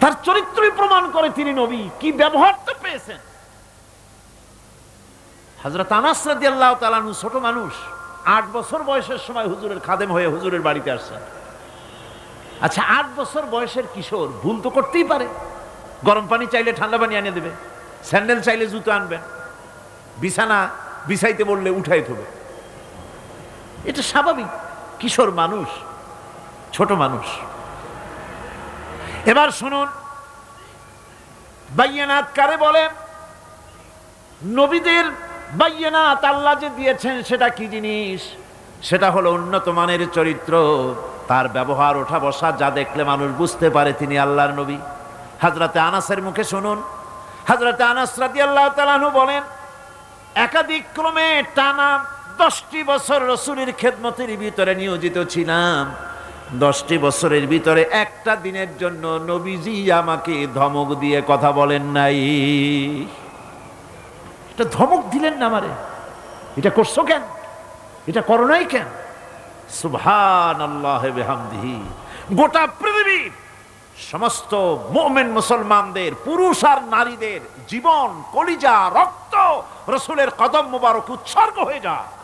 তার চরিত্রই প্রমাণ করে তিনি নবী। কি ব্যবহারটা পেয়েছেন? হজরত আনাস তাআলা আনহু ছোট মানুষ, আট বছর বয়সের সময় হুজুরের খাদেম হয়ে হুজুরের বাড়িতে আসছেন। আচ্ছা আট বছর বয়সের কিশোর, ভুল তো করতেই পারে। গরম পানি চাইলে ঠান্ডা পানি আনিয়ে দেবে, স্যান্ডেল চাইলে জুতো আনবেন, বিছানা বিছাইতে বললে উঠাই থবে এটা স্বাভাবিক। কিশোর মানুষ, ছোট মানুষ এবার শুনুন। বাইয়ানাত কারে বলে নবীদের বাইয়ানাত আল্লাহ যে দিয়েছেন সেটা কি জিনিস? সেটা হলো উন্নত মানের চরিত্র, তার ব্যবহার ওঠা বসা যা দেখলে মানুষ বুঝতে পারে তিনি আল্লাহর নবী। হাজরাতে আনাসের মুখে শুনুন। হাজরাতে আনাস রাদি আল্লাহ তালানু বলেন, একাধিক ক্রমে টানা দশটি বছর রসুলের খেদমতের ভিতরে নিয়োজিত ছিলাম। দশটি বছরের ভিতরে একটা দিনের জন্য নবীজি আমাকে ধমক দিয়ে কথা বলেন নাই। এটা ধমক দিলেন না আমারে। এটা করছ কেন? এটা করো নাই কেন? বেহামদিহি। গোটা পৃথিবীর সমস্ত মোমেন মুসলমানদের, পুরুষ আর নারীদের জীবন, কলিজা, রক্ত, রসুলের কদম মোবারক উৎসর্গ হয়ে যায়।